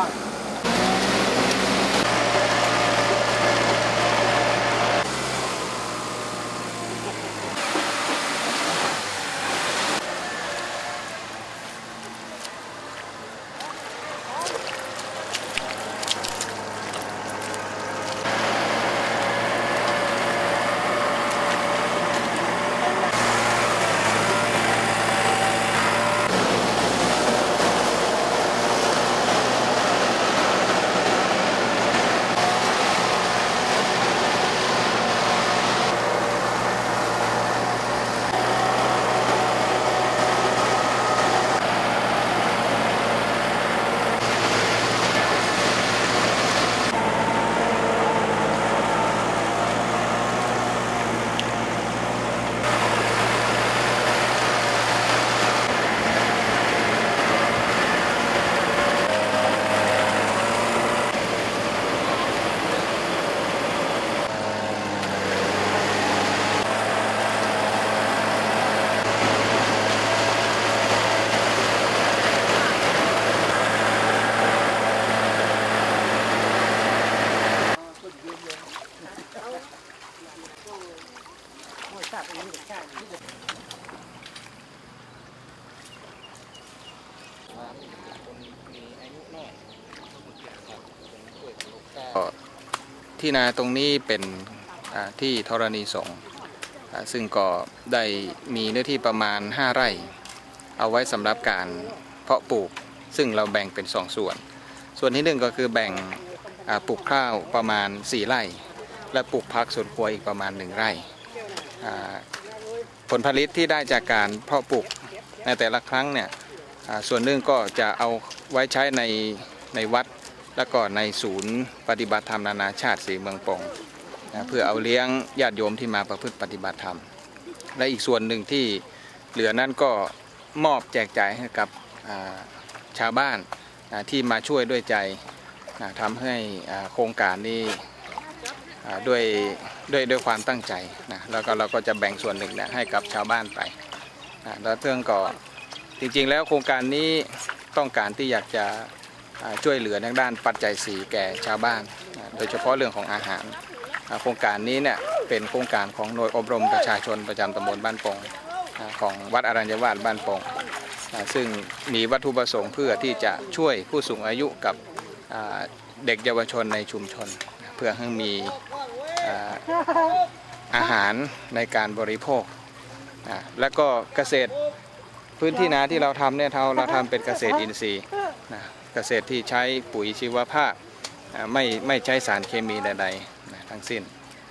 아. ที่นาตรงนี้เป็นที่ธรณีสงฆ์ซึ่งก็ได้มีเนื้อที่ประมาณ 5 ไร่ เอาไว้สำหรับการเพาะปลูก ซึ่งเราแบ่งเป็น 2 ส่วน ส่วนที่หนึ่งก็คือแบ่งปลูกข้าวประมาณ 4 ไร่ และปลูกพักสวนครัวอีกประมาณ 1 ไร่อ่ ผลผลิตที่ได้จากการเพาะปลูกในแต่ละครั้งเนี่ยส่วนหนึ่งก็จะเอาไว้ใช้ในในวัดแล้วก็ในศูนย์ปฏิบัติธรรมนานาชาติสีเมืองปงนะเพื่อเอาเลี้ยงญาติโยมที่มาประพฤติปฏิบัติธรรม และอีกส่วนหนึ่งที่เหลือนั้นก็มอบแจกจ่ายให้กับชาวบ้านที่มาช่วยด้วยใจทำให้โครงการนี้ ด้วยด้วยด้วยความตั้งใจนะแล้วก็เราก็จะแบ่งส่วนหนึ่งเนะให้กับชาวบ้านไปนะแล้วเรื่องก็จริงๆแล้วโครงการนี้ต้องการที่อยากจะช่วยเหลือทางด้านปัจจัยสีแก่ชาวบ้านอ่าโดยเฉพาะเรื่องของอาหารโครงการนี้เนี่ยเป็นโครงการของหน่วยอบรมประชาชนประจำตำบลบ้านปงอ่าของวัดอรัญญวาสบ้านปงอ่าซึ่งมีวัตถุประสงค์เพื่อที่จะช่วยผู้สูงอายุกับเด็กเยาวชนในชุมชน พื่อให้มีอาหารในการบริโภค แล้วก็เกษตรพื้นที่นาที่เราทำเนี่ยเราเราทำเป็นเกษตรอินทรีย์เกษตรที่ใช้ปุ๋ยชีวภาพไม่ไม่ใช้สารเคมีใดๆทั้งสิ้น